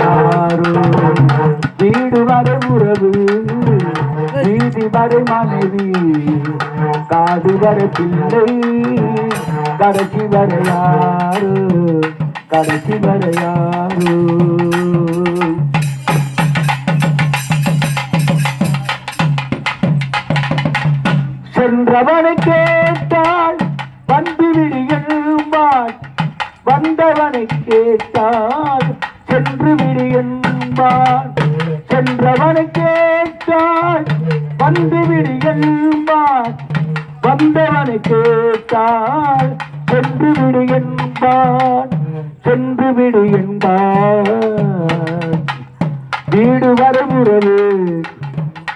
யாரோ வீடு வரை உறவு வீதி வரை மனைவி காடு வரை பிள்ளை கடைசி வரை யாரோ கடைசி வரை யாரோ சென்றவனை கேட்டால் வந்து விடியல்பாள் வந்தவனை கேட்டால் வீடு என்பார் சென்றவனை கேட்டால் வந்துவிடு என்பார் வந்தவனை கேட்டால் சென்று என்பார் சென்று என்பார் வீடு வரும் உறவு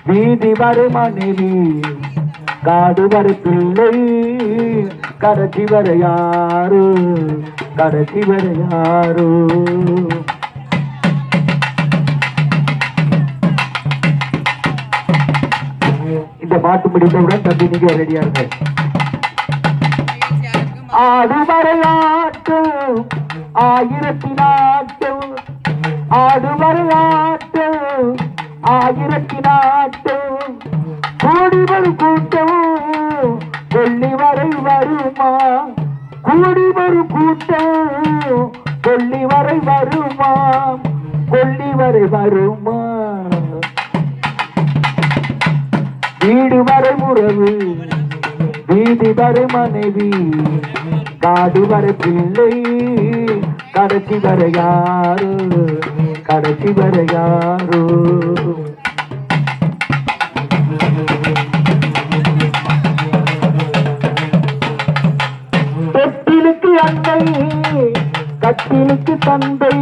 வீதி வரும் மனைவி காடு வரும் பிள்ளை கரைச்சி வர யாரு கடைசி வர யாரு பாட்டு முடிந்தவுடன் தம்பி நீங்க ரெடியா இருங்க. ஆடு வரலாற்று ஆயிரத்தி நாட்டு ஆடு வரலாற்று ஆயிரத்தி நாட்டு கூடி கூட்டம் கொல்லி வரை வருமா? கூடி கூட்டம் கொல்லி வரை வருமா? கொல்லி வரை வருமா? வீடு வரை உறவு வீதி வரை மனைவி காடு வரை பிள்ளை கடைசி வரை யாரு கடைசி வரை யாரு? தொட்டிலுக்கு அன்னை கட்டிலுக்கு தந்தை